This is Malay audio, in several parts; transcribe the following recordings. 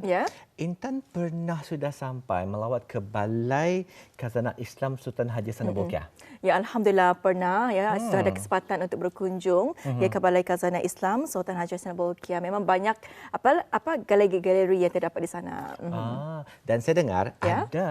Ya. Intan pernah sudah sampai melawat ke Balai Khazanah Islam Sultan Haji Hasan Bolkiah. Ya Alhamdulillah pernah ya hmm. sudah ada kesempatan untuk berkunjung hmm. ya ke Balai Khazanah Islam Sultan Haji Hasan Bolkiah. Memang banyak apa apa galeri-galeri yang terdapat di sana. Hmm. Ah, dan saya dengar ya? ada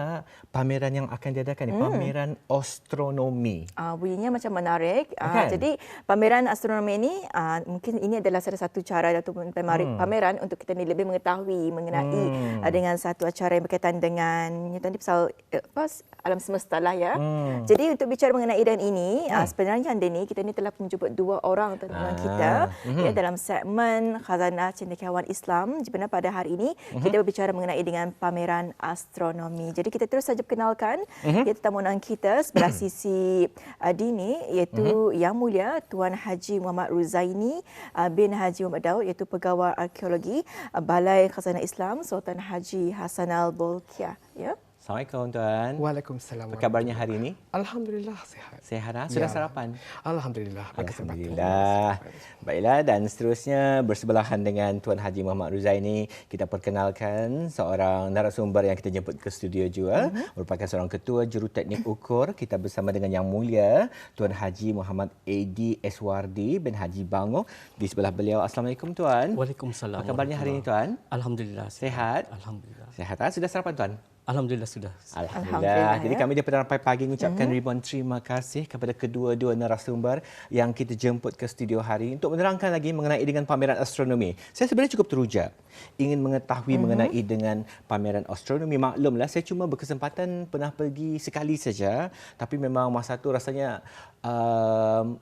pameran yang akan diadakan hmm. pameran astronomi. Ah bunyinya macam menarik. Ah, jadi pameran astronomi ini ah, mungkin ini adalah salah satu cara ataupun hmm. pameran untuk kita ni lebih mengetahui mengenai hmm hmm. dengan satu acara yang berkaitan dengan yang tadi pasal eh, apa alam semesta lah ya. Hmm. Jadi untuk bicara mengenai dan ini hmm. sebenarnya anda ni kita ni telah menjemput dua orang tentang ah. kita hmm. ya dalam segmen Khazanah Cendekiawan Islam di mana pada hari ini hmm. kita berbicara mengenai dengan pameran astronomi. Jadi kita terus saja perkenalkan hmm. iaitu tamu undangan kita sebelah sisi uh, dini iaitu hmm. Yang Mulia Tuan Haji Muhammad Ruzaini uh, bin Haji Muhammad Daud iaitu pegawai arkeologi uh, Balai Khazanah Islam Sultan Haji Hasan Al-Bolkiah. Ya. Assalamualaikum tuan. Waalaikumsalam. Apa kabarnya hari ini? Alhamdulillah sehat. Sehat ah? Sudah ya. sarapan? Alhamdulillah. Alhamdulillah. Baiklah dan seterusnya bersebelahan dengan Tuan Haji Muhammad Ruzaini kita perkenalkan seorang narasumber yang kita jemput ke studio juga uh-huh. merupakan seorang ketua juruteknik ukur kita bersama dengan yang mulia Tuan Haji Muhammad Adi Eswardi bin Haji Bango di sebelah beliau. Assalamualaikum tuan. Waalaikumsalam. Apa kabarnya hari ini tuan? Alhamdulillah. Sehat? Alhamdulillah. Sehat. Ah? Sudah sarapan tuan? Alhamdulillah sudah. Alhamdulillah. Alhamdulillah. Jadi ya. kami daripada Rampai Pagi mengucapkan mm-hmm. ribuan terima kasih kepada kedua-dua narasumber yang kita jemput ke studio hari untuk menerangkan lagi mengenai dengan pameran astronomi. Saya sebenarnya cukup teruja ingin mengetahui mm-hmm. mengenai dengan pameran astronomi. Maklumlah saya cuma berkesempatan pernah pergi sekali saja tapi memang masa tu rasanya um,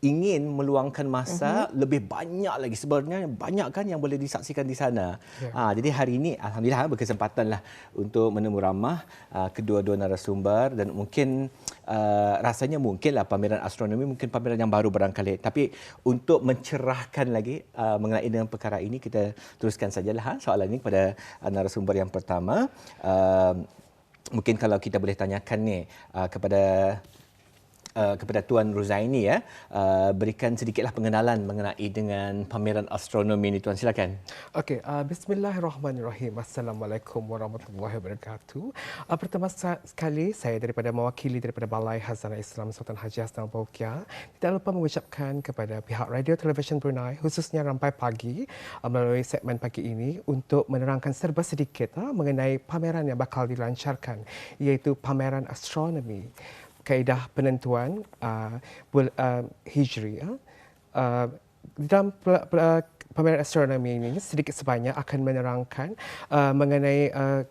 ingin meluangkan masa uh-huh. lebih banyak lagi sebenarnya banyak kan yang boleh disaksikan di sana. Yeah. Ha, jadi hari ini alhamdulillah berkesempatan lah untuk menemu ramah uh, kedua-dua narasumber dan mungkin uh, rasanya mungkinlah pameran astronomi mungkin pameran yang baru barangkali tapi untuk mencerahkan lagi uh, mengenai dengan perkara ini kita teruskan sajalah ha, soalan ini kepada uh, narasumber yang pertama. Uh, mungkin kalau kita boleh tanyakan ni uh, kepada uh, kepada Tuan Ruzaini ya uh, berikan sedikitlah pengenalan mengenai dengan pameran astronomi ini Tuan silakan. Okey, uh, bismillahirrahmanirrahim. Assalamualaikum warahmatullahi wabarakatuh. Uh, pertama sekali saya daripada mewakili daripada Balai Hazanah Islam Sultan Haji Hassan Bolkiah tidak lupa mengucapkan kepada pihak Radio Television Brunei khususnya Rampai Pagi uh, melalui segmen pagi ini untuk menerangkan serba sedikit uh, mengenai pameran yang bakal dilancarkan iaitu pameran astronomi kaedah penentuan uh, bul, uh, hijri uh, uh, dalam pameran astronomi ini sedikit sebanyak akan menerangkan uh, mengenai uh,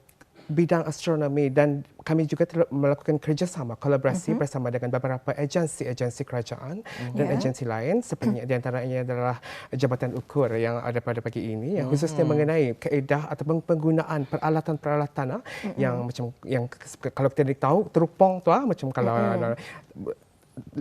bidang astronomi dan kami juga melakukan kerjasama kolaborasi uh-huh. bersama dengan beberapa agensi-agensi kerajaan uh-huh. dan yeah. agensi lain seperti di antaranya adalah Jabatan Ukur yang ada pada pagi ini yang khususnya uh-huh. mengenai kaedah ataupun penggunaan peralatan-peralatan uh-huh. yang macam yang kalau kita tahu terupong tu ah macam kalau uh-huh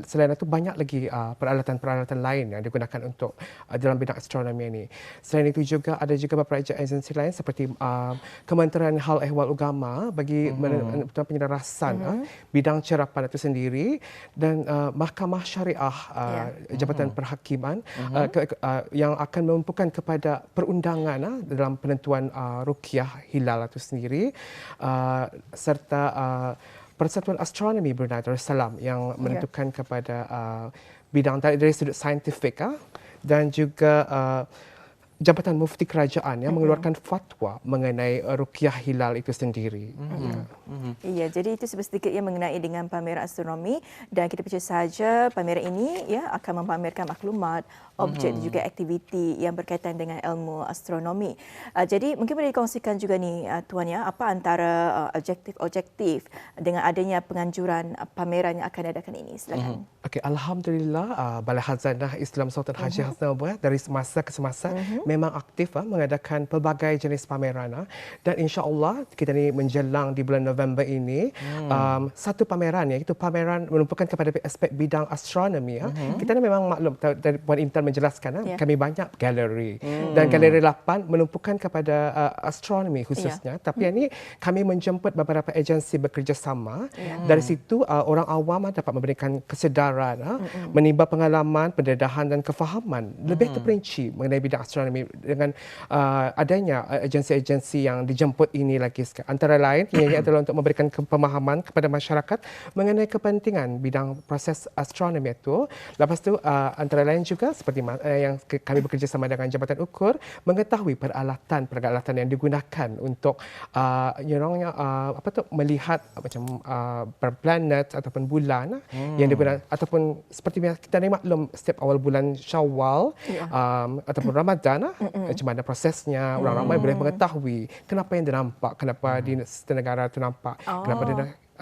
selain itu banyak lagi uh, peralatan-peralatan lain yang digunakan untuk uh, dalam bidang astronomi ini. Selain itu juga ada juga beberapa agensi lain seperti uh, Kementerian Hal Ehwal Agama bagi uh-huh. penyelarasan uh-huh. uh, bidang cerapan itu sendiri dan uh, Mahkamah Syariah uh, yeah. Jabatan uh-huh. Perhakiman uh, ke, uh, yang akan memampukan kepada perundangan uh, dalam penentuan uh, rukyah hilal itu sendiri uh, serta uh, Persatuan Astronomi Brunei Darussalam yang ya. menentukan yeah. kepada uh, bidang dari, dari sudut saintifik uh, dan juga uh, Jabatan Mufti Kerajaan yang mm-hmm. mengeluarkan fatwa mengenai uh, rukyah hilal itu sendiri. Mm-hmm. Ya. Mm-hmm. ya, jadi itu sedikit yang mengenai dengan pameran astronomi dan kita percaya saja pameran ini ya akan memamerkan maklumat objek mm-hmm. juga aktiviti yang berkaitan dengan ilmu astronomi. Uh, jadi mungkin boleh dikongsikan juga ni uh, tuan ya apa antara uh, objektif-objektif dengan adanya penganjuran uh, pameran yang akan diadakan ini. Silakan. Mm-hmm. Okey, alhamdulillah uh, Balai Hazanah Islam Sultan Haji mm-hmm. Hassan Abu dari semasa ke semasa mm-hmm. memang aktif uh, mengadakan pelbagai jenis pameran uh, dan insya-Allah kita ni menjelang di bulan November ini mm. um, satu pameran iaitu pameran menumpukan kepada aspek bidang astronomi uh. mm-hmm. Kita ni memang maklum dari Puan Intan menjelaskan yeah. kami banyak galeri hmm. dan galeri 8 menumpukan kepada uh, astronomi khususnya yeah. tapi hmm. ini kami menjemput beberapa agensi bekerjasama yeah. dari situ uh, orang awam dapat memberikan kesedaran uh, hmm. menimba pengalaman pendedahan dan kefahaman. Lebih terperinci mengenai bidang astronomi dengan uh, adanya uh, agensi-agensi yang dijemput ini lagi. Antara lain ini adalah untuk memberikan pemahaman kepada masyarakat mengenai kepentingan bidang proses astronomi itu. Lepas tu uh, antara lain juga seperti uh, yang kami bekerjasama dengan Jabatan Ukur mengetahui peralatan peralatan yang digunakan untuk uh, you know, uh, apa tu melihat uh, macam uh, planet ataupun bulan hmm. yang digunakan ataupun seperti yang kita ni maklum setiap awal bulan Syawal ya. um, ataupun Ramadan Mm-mm. macam mana prosesnya orang ramai boleh mengetahui kenapa yang dia nampak kenapa mm. di negara itu nampak oh. kenapa dia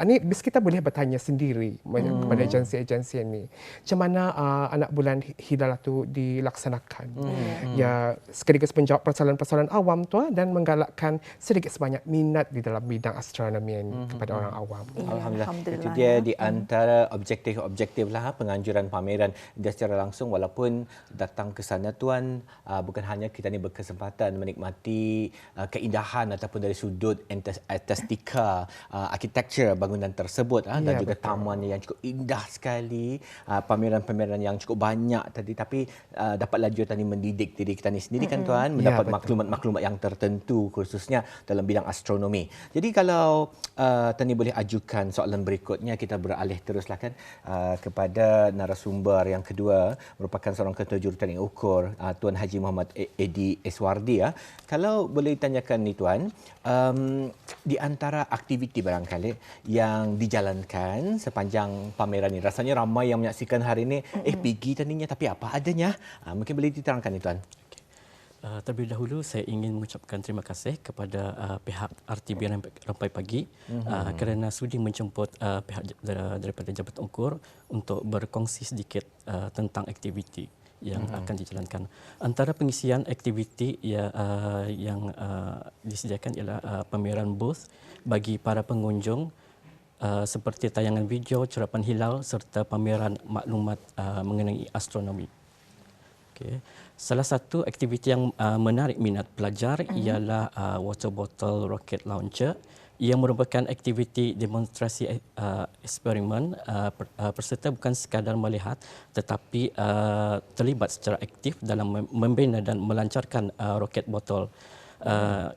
ini bis kita boleh bertanya sendiri hmm. kepada agensi-agensi ini macam mana uh, anak bulan hilal itu dilaksanakan hmm. ya sekaligus menjawab persoalan-persoalan awam tu ah, dan menggalakkan sedikit sebanyak minat di dalam bidang astronomi ini hmm. kepada orang awam ya, Alhamdulillah. Alhamdulillah itu dia di antara objektif-objektif lah penganjuran pameran dia secara langsung walaupun datang ke sana tuan uh, bukan hanya kita ni berkesempatan menikmati uh, keindahan ataupun dari sudut estetika uh, architecture bangunan tersebut ya, dan juga betul. taman yang cukup indah sekali uh, pameran-pameran yang cukup banyak tadi. Tapi uh, dapat laju tadi mendidik diri kita ni sendiri kan tuan? Ya, mendapat ya, maklumat-maklumat yang tertentu khususnya dalam bidang astronomi. Jadi kalau uh, tadi boleh ajukan soalan berikutnya kita beralih teruslah kan uh, kepada narasumber yang kedua merupakan seorang ketua jurutan yang ukur uh, tuan Haji Muhammad Edi Eswardi ya. Kalau boleh tanyakan ni tuan um, di antara aktiviti barangkali yang dijalankan sepanjang pameran ini. Rasanya ramai yang menyaksikan hari ini, mm-hmm. eh pergi tadinya tapi apa adanya? Ha, mungkin boleh diterangkan itu tuan. Uh, terlebih dahulu saya ingin mengucapkan terima kasih kepada uh, pihak RTB Rampai Pagi mm-hmm. uh, kerana sudi menjemput uh, pihak daripada Jabatan Ukur untuk berkongsi sedikit uh, tentang aktiviti yang mm-hmm. akan dijalankan. Antara pengisian aktiviti ya, uh, yang uh, disediakan ialah uh, pameran booth bagi para pengunjung uh, seperti tayangan video, cerapan hilal serta pameran maklumat uh, mengenai astronomi. Okay. Salah satu aktiviti yang uh, menarik minat pelajar uh-huh. ialah uh, water bottle rocket launcher yang merupakan aktiviti demonstrasi uh, eksperimen uh, per, uh, peserta bukan sekadar melihat tetapi uh, terlibat secara aktif dalam membina dan melancarkan uh, roket botol uh,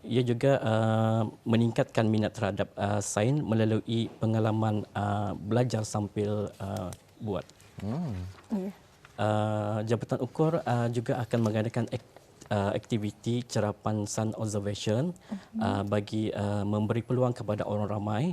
ia juga uh, meningkatkan minat terhadap uh, sains melalui pengalaman uh, belajar sambil uh, buat. Hmm. Uh, Jabatan Ukur uh, juga akan mengadakan ak- uh, aktiviti cerapan sun observation uh-huh. uh, bagi uh, memberi peluang kepada orang ramai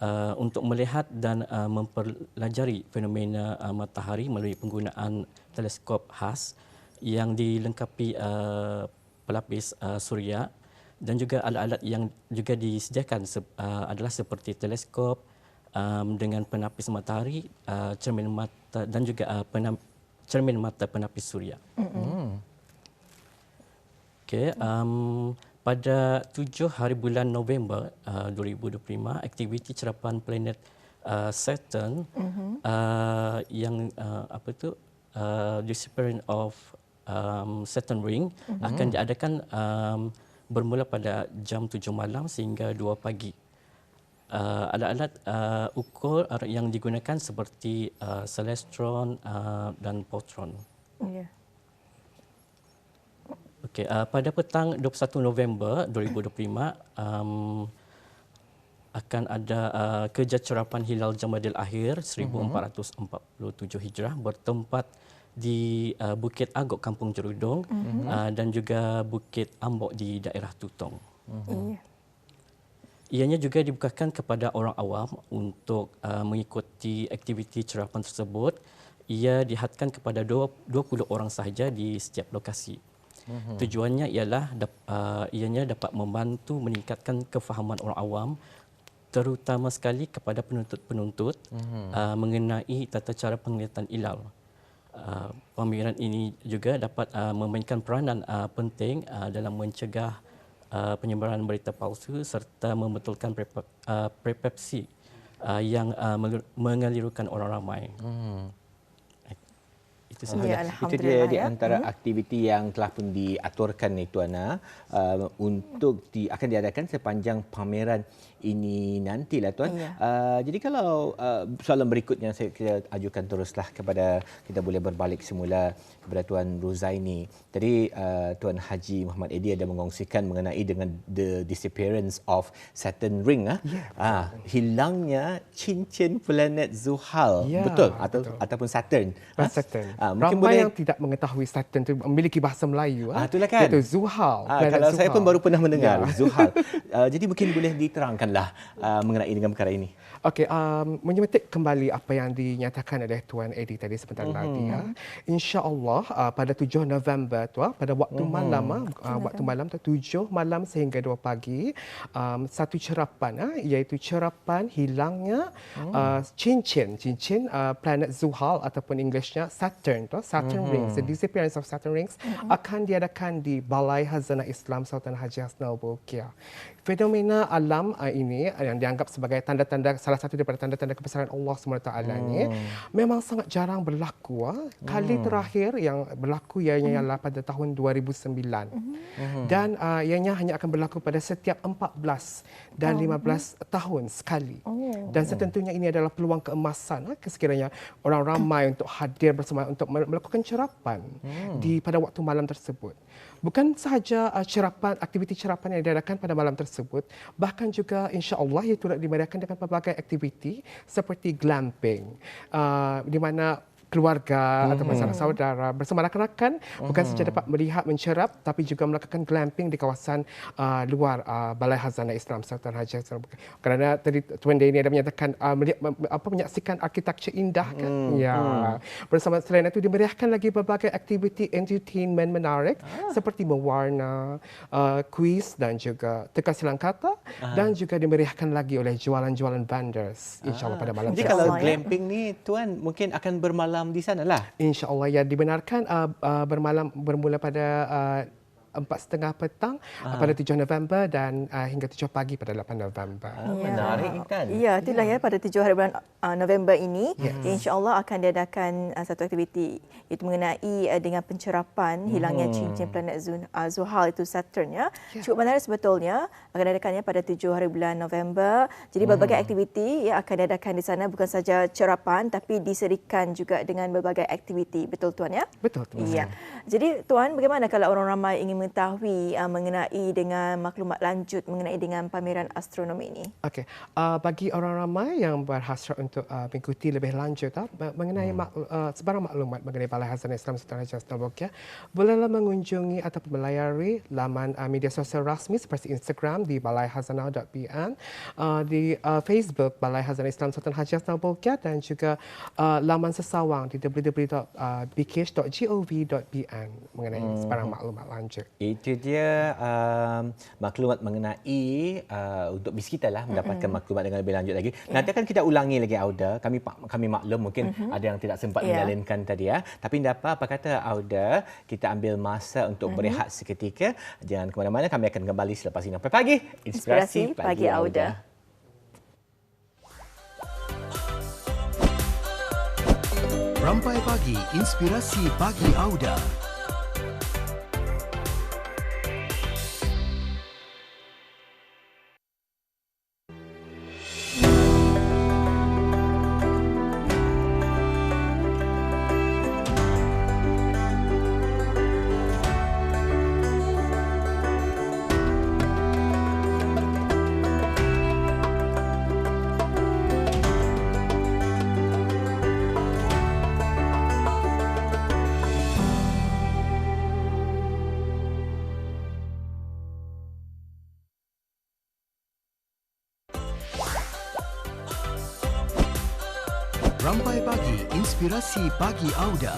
uh, untuk melihat dan uh, mempelajari fenomena uh, matahari melalui penggunaan teleskop khas yang dilengkapi uh, pelapis uh, suria dan juga alat-alat yang juga disediakan uh, adalah seperti teleskop um, dengan penapis matahari, uh, cermin mata dan juga uh, penam, cermin mata penapis suria. Mm-hmm. Okay, um, pada 7 hari bulan November uh, 2025, aktiviti cerapan planet uh, Saturn mm-hmm. uh, yang uh, apa tu uh, disappearance of um, Saturn Ring mm-hmm. akan diadakan um, bermula pada jam 7 malam sehingga 2 pagi. Uh, alat-alat uh, ukur yang digunakan seperti uh, celestron uh, dan potron. Yeah. Okay, uh, pada petang 21 November 2025 um, akan ada uh, kerja cerapan hilal Jamadil Akhir 1447 Hijrah bertempat di uh, Bukit Agok Kampung Jerudong mm-hmm. uh, dan juga Bukit Ambok di daerah Tutong. Mm-hmm. Ianya juga dibukakan kepada orang awam untuk uh, mengikuti aktiviti cerapan tersebut. Ia dihadkan kepada 20 orang sahaja di setiap lokasi. Mm-hmm. Tujuannya ialah uh, ianya dapat membantu meningkatkan kefahaman orang awam terutama sekali kepada penuntut-penuntut mm-hmm. uh, mengenai tata cara penglihatan hilal. Uh, pameran ini juga dapat uh, memainkan peranan uh, penting uh, dalam mencegah uh, penyebaran berita palsu serta membetulkan uh, persepsi uh, yang uh, mengelirukan orang ramai. Hmm. Itu Ya, sahaja. Itu dia di ya. antara aktiviti yang telah pun diaturkan ni Tuana uh, untuk di, akan diadakan sepanjang pameran ini nantilah Tuan. Ya. Uh, jadi kalau uh, soalan berikutnya saya kita ajukan teruslah kepada kita boleh berbalik semula kepada Tuan Ruzaini. Tadi uh, Tuan Haji Muhammad Edi ada mengongsikan mengenai dengan the disappearance of Saturn ring ah. Ya, Ah, hilangnya cincin planet Zuhal. Ya, betul atau betul. ataupun Saturn. Saturn. Mungkin Ramai boleh yang tidak mengetahui Saturn itu memiliki bahasa Melayu. Ah, itulah kan. Iaitu Zuhal. Planet kalau saya pun Zuhal. baru pernah mendengar Ya. Zuhal. Uh, jadi mungkin boleh diterangkanlah uh, mengenai dengan perkara ini. Okey, um, menyemetik kembali apa yang dinyatakan oleh Tuan Edi tadi sebentar Mhm. tadi. Ya. InsyaAllah uh, pada 7 November tu, ah, pada waktu Mhm. malam, uh, waktu malam tu 7 malam sehingga 2 pagi, um, satu cerapan uh, iaitu cerapan hilangnya Oh. uh, cincin, cincin uh, planet Zuhal ataupun Englishnya Saturn tu, Saturn Mhm. rings, the disappearance of Saturn rings akan diadakan di Balai Hazanah Islam Sultan Haji Hasnal Bolkiah. Fenomena alam uh, ini uh, yang dianggap sebagai tanda-tanda salah satu daripada tanda-tanda kebesaran Allah SWT ni memang sangat jarang berlaku. ah. Kali terakhir yang berlaku ianya ialah pada tahun 2009. Dan uh, ianya hanya akan berlaku pada setiap 14 dan 15 tahun sekali. Dan setentunya ini adalah peluang keemasan ah, sekiranya orang ramai untuk hadir bersama untuk melakukan cerapan di pada waktu malam tersebut. Bukan sahaja uh, cerapan aktiviti cerapan yang diadakan pada malam tersebut, bahkan juga insya-Allah ia turut dimeriahkan dengan pelbagai aktiviti seperti glamping uh, di mana keluarga Mhm. ataupun sanak saudara bersama rakan-rakan bukan saja dapat melihat mencerap tapi juga melakukan glamping di kawasan uh, luar uh, Balai Hazanah Islam Sultan Haji. Kerana tadi Tuan Denny ada menyatakan uh, melihat, apa menyaksikan arkitektur indah kan. Hmm, Ya. Bersama selain itu dimeriahkan lagi berbagai aktiviti entertainment menarik Ah. seperti mewarna, uh, kuis dan juga teka silang kata dan juga dimeriahkan lagi oleh jualan-jualan vendors insyaallah pada malam Jadi tersebut. kalau glamping ni tuan mungkin akan bermalam di sana lah. InsyaAllah ya dibenarkan uh, uh, bermalam bermula pada uh, empat setengah petang uh, pada 7 November dan uh, hingga 7 pagi pada 8 November. Ah, Menarik kan? Ya, itulah ya pada 7 hari bulan uh, November ini yes. insya-Allah akan diadakan uh, satu aktiviti itu mengenai uh, dengan pencerapan hilangnya cincin planet Zun, uh, Zuhal itu Saturn ya. Ya. Cukup menarik sebetulnya akan diadakannya pada 7 hari bulan November. Jadi berbagai aktiviti ya akan diadakan di sana bukan saja cerapan tapi diserikan juga dengan berbagai aktiviti. Betul tuan ya? Betul tu. Ya. Jadi tuan bagaimana kalau orang ramai ingin mengetahui uh, mengenai dengan maklumat lanjut mengenai dengan pameran astronomi ini? Okey, uh, bagi orang ramai yang berhasrat untuk uh, mengikuti lebih lanjut uh, mengenai Hmm. mak, uh, sebarang maklumat mengenai Balai Hazanah Islam Sultan Haji Hasnal Bolkiah, bolehlah mengunjungi ataupun melayari laman uh, media sosial rasmi seperti Instagram di balaihazanah.pn, uh, di uh, Facebook Balai Hazanah Islam Sultan Haji Hasnal Bolkiah dan juga uh, laman sesawang di www.bkh.gov.pn mengenai Hmm. sebarang maklumat lanjut. Itu dia um, maklumat mengenai uh, untuk bis kita lah mendapatkan mm-hmm. maklumat dengan lebih lanjut lagi. Nanti akan kita ulangi lagi Auda. Kami kami maklum mungkin mm-hmm. ada yang tidak sempat Ya. menyalinkan tadi ya. Tapi tidak apa apa kata Auda, kita ambil masa untuk mm-hmm. berehat seketika. Jangan ke mana-mana kami akan kembali selepas ini sampai pagi. Inspirasi Pagi Auda. Rampai Pagi Inspirasi Pagi Auda. Rampai Pagi Inspirasi Pagi Auda.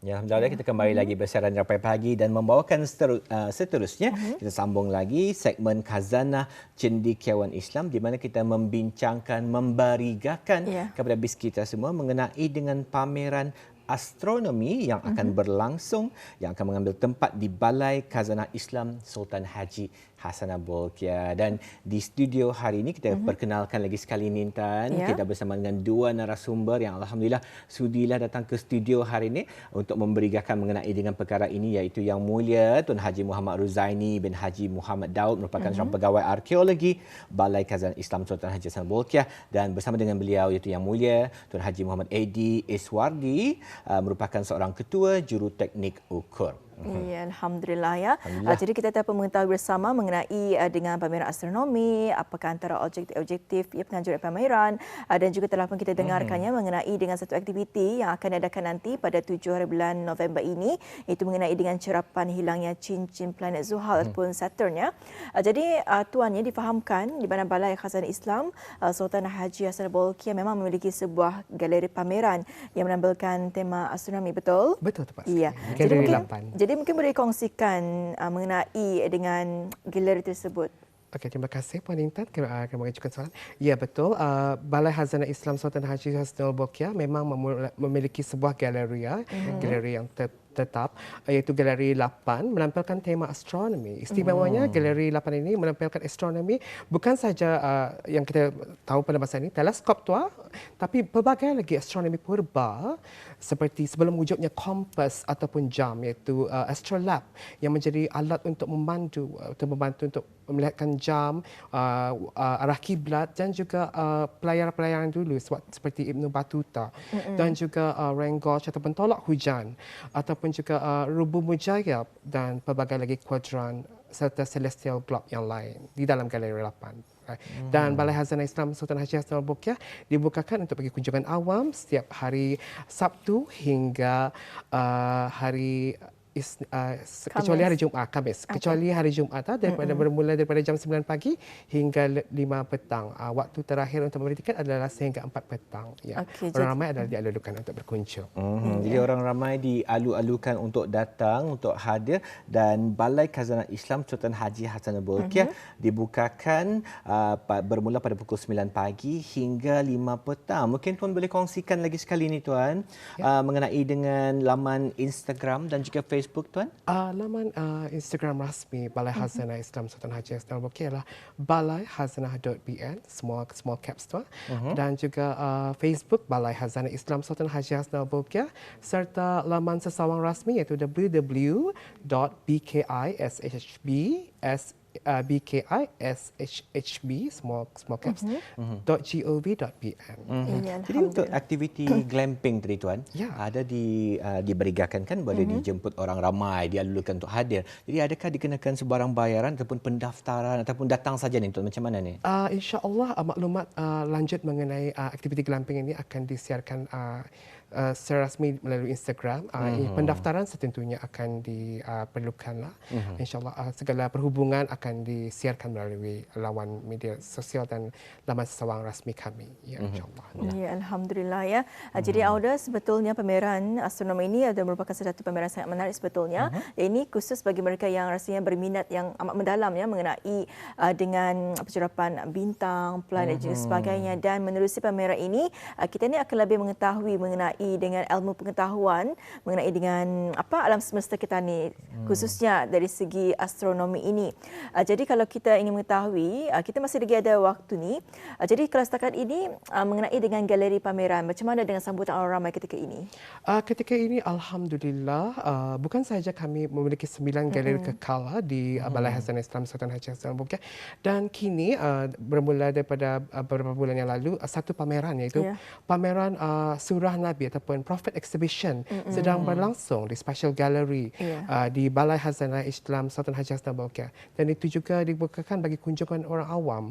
Ya, Alhamdulillah kita kembali lagi bersiaran rampai pagi dan membawakan seteru, uh, seterusnya kita sambung lagi segmen Khazanah Cendekiawan Islam di mana kita membincangkan, membarigakan Ya. kepada bis kita semua mengenai dengan pameran astronomi yang akan berlangsung yang akan mengambil tempat di Balai Khazanah Islam Sultan Haji Hasanah Bolkiah dan di studio hari ini kita perkenalkan lagi sekali Nintan Ya. kita bersama dengan dua narasumber yang alhamdulillah sudilah datang ke studio hari ini untuk memberikan mengenai dengan perkara ini iaitu yang mulia Tun Haji Muhammad Ruzaini bin Haji Muhammad Daud merupakan seorang pegawai arkeologi Balai Khazanah Islam Sultan Haji Hasanah Bolkiah dan bersama dengan beliau iaitu yang mulia Tun Haji Muhammad Edi Iswardi uh, merupakan seorang ketua juruteknik ukur. Ya, Alhamdulillah ya. Alhamdulillah. Uh, jadi kita dapat mengetahui bersama mengenai uh, dengan pameran astronomi, apakah antara objektif-objektif ya, penganjuran pameran uh, dan juga telah pun kita dengarkannya mengenai dengan satu aktiviti yang akan diadakan nanti pada 7 hari bulan November ini itu mengenai dengan cerapan hilangnya cincin planet Zuhal ataupun Saturn ya. Jadi tuannya difahamkan di mana Balai Khazanah Islam Sultan Haji Hasan Bolkiah memang memiliki sebuah galeri pameran yang menampilkan tema astronomi betul? Betul tepat Iya. sekali. Jadi Galeri mungkin, lapan. jadi mungkin boleh kongsikan uh, mengenai dengan galeri tersebut. Okey, terima kasih Puan Intan kerana kerana mengajukan soalan. Ya, betul. Uh, Balai Hazanah Islam Sultan Haji Hasnul Bolkiah memang memiliki sebuah galeri, ya, galeri yang ter- tetap iaitu galeri 8 menampilkan tema astronomi. Istimewanya galeri 8 ini menampilkan astronomi bukan saja uh, yang kita tahu pada masa ini teleskop tua tapi pelbagai lagi astronomi purba seperti sebelum wujudnya kompas ataupun jam iaitu uh, astrolab yang menjadi alat untuk memandu uh, untuk membantu untuk melihatkan jam uh, uh, arah kiblat dan juga uh, pelayaran-pelayaran dulu seperti Ibnu Batuta mm-hmm. dan juga uh, Rengosh ataupun tolak hujan ataupun juga uh, rubu mujayab dan pelbagai lagi kuadran serta celestial globe yang lain di dalam galeri 8. Dan Balai Hazanah Islam Sultan Haji Hasan Al-Bolkiah dibukakan untuk bagi kunjungan awam setiap hari Sabtu hingga uh, hari is, uh, kecuali hari Jumaat, Khamis. Kecuali hari Jumaat ah, daripada bermula daripada jam 9 pagi hingga le- 5 petang. Uh, waktu terakhir untuk memberi tiket adalah sehingga 4 petang. Ya. Okey, Orang ramai adalah dialulukan untuk berkunjung. Hmm, jadi orang ramai dialu-alukan untuk datang, untuk hadir dan Balai Khazanah Islam Sultan Haji Hasan Bolkiah dibukakan uh, bermula pada pukul 9 pagi hingga 5 petang. Mungkin tuan boleh kongsikan lagi sekali ni tuan uh, mengenai dengan laman Instagram dan juga Facebook tuan. Uh, laman uh, Instagram rasmi Balai Hazanah Islam Sultan Haji Hasnul Bolkiah ialah balaihazanah.bn small small caps tu uh-huh. dan juga uh, Facebook Balai Hazanah Islam Sultan Haji Hasnul Bolkiah serta laman sesawang rasmi iaitu www.bkishb s uh, bkishb small small caps Mhm. .gov.bn. Ya, Jadi untuk aktiviti glamping tadi tuan, Ya. ada di uh, diberigakan kan boleh Mhm. dijemput orang ramai, dialulukan untuk hadir. Jadi adakah dikenakan sebarang bayaran ataupun pendaftaran ataupun datang saja ni tuan macam mana ni? Uh, InsyaAllah uh, maklumat uh, lanjut mengenai uh, aktiviti glamping ini akan disiarkan uh, uh, secara rasmi melalui Instagram. Uh, mm-hmm. Pendaftaran setentunya akan diperlukan lah. Mm-hmm. InsyaAllah uh, segala perhubungan akan disiarkan melalui lawan media sosial dan laman sesawang rasmi kami. Ya, insyaAllah. Ya, Alhamdulillah ya. Hmm. Jadi Auda sebetulnya pameran astronomi ini adalah merupakan satu pameran sangat menarik sebetulnya. Uh-huh. Ini khusus bagi mereka yang rasanya berminat yang amat mendalam ya mengenai uh, dengan pencerapan bintang, planet uh-huh. dan sebagainya dan menerusi pameran ini uh, kita ni akan lebih mengetahui mengenai dengan ilmu pengetahuan mengenai dengan apa alam semesta kita ni hmm. khususnya dari segi astronomi ini. Uh, jadi kalau kita ingin mengetahui uh, kita masih lagi ada waktu ni. Uh, jadi kalau setakat ini uh, mengenai dengan galeri pameran macam mana dengan sambutan orang ramai ketika ini? Uh, ketika ini Alhamdulillah uh, bukan sahaja kami memiliki sembilan galeri mm-hmm. kekal uh, di uh, Balai Hazanah Islam Sultan Haji Hassan Bolkiah dan kini uh, bermula daripada uh, beberapa bulan yang lalu uh, satu pameran iaitu yeah. pameran uh, Surah Nabi ataupun Prophet Exhibition mm-hmm. sedang berlangsung di Special Gallery Ya. uh, di Balai Hazanah Islam Sultan Haji Hassan Bolkiah dan itu juga dibukakan bagi kunjungan orang awam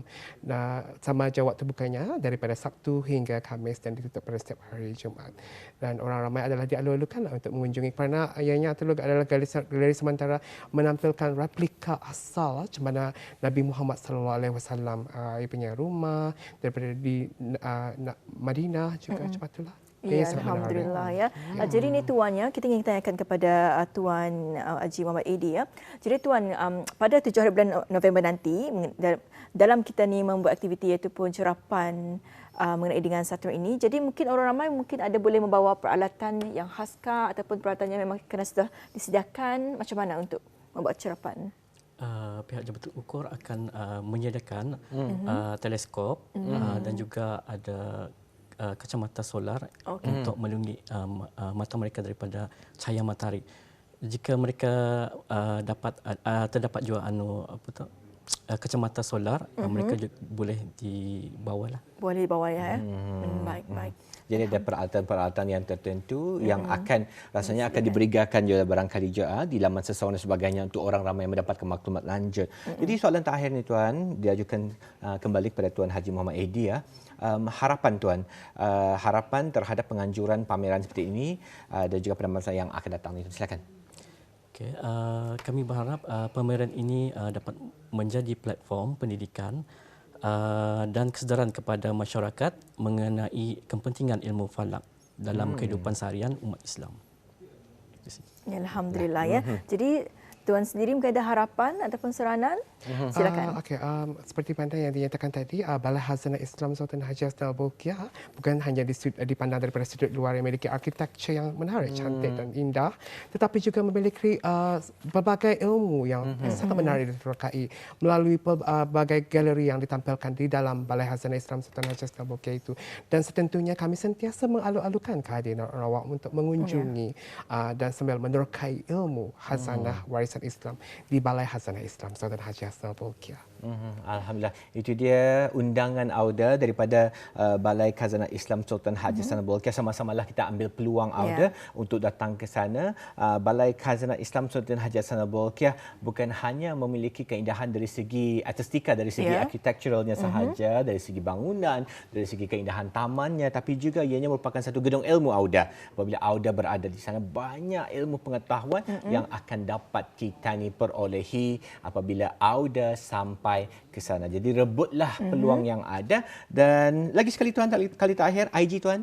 uh, sama je waktu bukanya daripada Sabtu hingga Khamis dan ditutup pada setiap hari Jumaat dan orang ramai adalah dialu-alukan lah untuk mengunjungi kerana ianya terlalu adalah galeri, galeri sementara menampilkan replika asal macam mana Nabi Muhammad sallallahu alaihi wasallam uh, ia punya rumah daripada di uh, Madinah juga mm-hmm. macam itulah. Ya, sangat menarik. Alhamdulillah ya. ya. Jadi ini tuannya kita ingin tanyakan kepada uh, Tuan uh, Haji Muhammad Edi ya. Jadi Tuan um, pada 7 hari bulan November nanti dalam kita ni membuat aktiviti iaitu pun cerapan uh, mengenai dengan satu ini. Jadi mungkin orang ramai mungkin ada boleh membawa peralatan yang khaskah ataupun peralatan yang memang kena sudah disediakan. Macam mana untuk membuat cerapan? Uh, pihak Jabatan Ukur akan uh, menyediakan mm-hmm. uh, teleskop mm-hmm. uh, dan juga ada uh, kacamata solar okay. untuk melindungi uh, uh, mata mereka daripada cahaya matahari. Jika mereka uh, dapat uh, terdapat juga anu apa tu uh, kacamata solar, mm-hmm. uh, mereka juga boleh dibawalah. Boleh dibawa ya. Hmm. Baik, baik. Jadi ada peralatan-peralatan yang tertentu mm-hmm. yang akan rasanya akan diberikan juga barangkali juga di laman seseorang dan sebagainya untuk orang ramai yang mendapatkan maklumat lanjut. Mm-hmm. Jadi soalan terakhir ni tuan diajukan uh, kembali kepada tuan Haji Muhammad Edi ya. Um, harapan tuan, uh, harapan terhadap penganjuran pameran seperti ini uh, dan juga pada masa yang akan datang ni. Silakan. Okay, uh, kami berharap uh, pameran ini uh, dapat menjadi platform pendidikan uh, dan kesedaran kepada masyarakat mengenai kepentingan ilmu falak dalam hmm. kehidupan seharian umat Islam. Alhamdulillah ya. Hmm. Jadi Tuan sendiri mungkin ada harapan ataupun seranan? Uh-huh. Silakan. Uh, okay, um, seperti pandai yang dinyatakan tadi, uh, Balai Hazanah Islam Sultan Haji Hasnal Bolkiah bukan hanya dipandang daripada sudut luar yang memiliki arkitektur yang menarik, hmm. cantik dan indah, tetapi juga memiliki uh, pelbagai ilmu yang hmm. sangat menarik diterkai melalui pelbagai galeri yang ditampilkan di dalam Balai Hazanah Islam Sultan Haji Hasnal Bolkiah itu. Dan setentunya kami sentiasa mengalu-alukan kehadiran awak untuk mengunjungi yeah. uh, dan sambil menerkai ilmu hazanah hmm. warisan Islam di Balai Hazanah Islam Sultan Haji Hasnal Bolkiah. Mm-hmm. Alhamdulillah. Itu dia undangan Auda daripada uh, Balai Khazanah Islam Sultan Haji mm-hmm. Bolkiah. Sama-samalah kita ambil peluang Auda yeah. untuk datang ke sana. Uh, Balai Khazanah Islam Sultan Haji Bolkiah bukan hanya memiliki keindahan dari segi artistika, dari segi yeah. arkitekturalnya sahaja, mm-hmm. dari segi bangunan, dari segi keindahan tamannya, tapi juga ianya merupakan satu gedung ilmu Auda. Apabila Auda berada di sana, banyak ilmu pengetahuan mm-hmm. yang akan dapat kita ni perolehi apabila Auda sampai sampai ke sana. Jadi rebutlah mm-hmm. peluang yang ada dan lagi sekali tuan kali terakhir IG tuan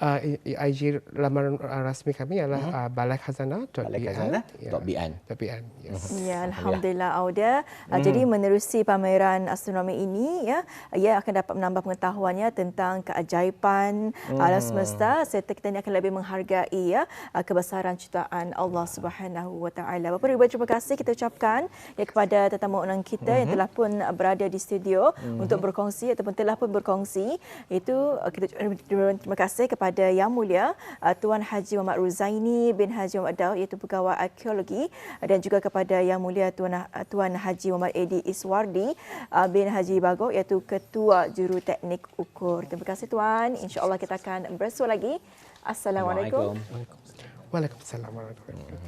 uh, IG laman rasmi kami adalah uh-huh. uh, balakhazana.bn. Balakhazana.bn. Ya, yes. ya alhamdulillah Auda. Uh, hmm. Jadi menerusi pameran astronomi ini ya, ia akan dapat menambah pengetahuannya tentang keajaiban hmm. alam semesta serta kita ini akan lebih menghargai ya uh, kebesaran ciptaan Allah Subhanahu wa taala. Bapa ribuan terima kasih kita ucapkan ya kepada tetamu undangan kita uh-huh. yang telah pun berada di studio uh-huh. untuk berkongsi ataupun telah pun berkongsi. Itu uh, kita terima kasih kepada Yang Mulia uh, Tuan Haji Muhammad Ruzaini bin Haji Muhammad Daud iaitu pegawai arkeologi dan juga kepada Yang Mulia Tuan uh, Tuan Haji Muhammad Edi Iswardi uh, bin Haji Bagok iaitu Ketua Juru Teknik Ukur. Terima kasih Tuan. InsyaAllah kita akan bersua lagi. Assalamualaikum. Waalaikumsalam warahmatullahi wabarakatuh.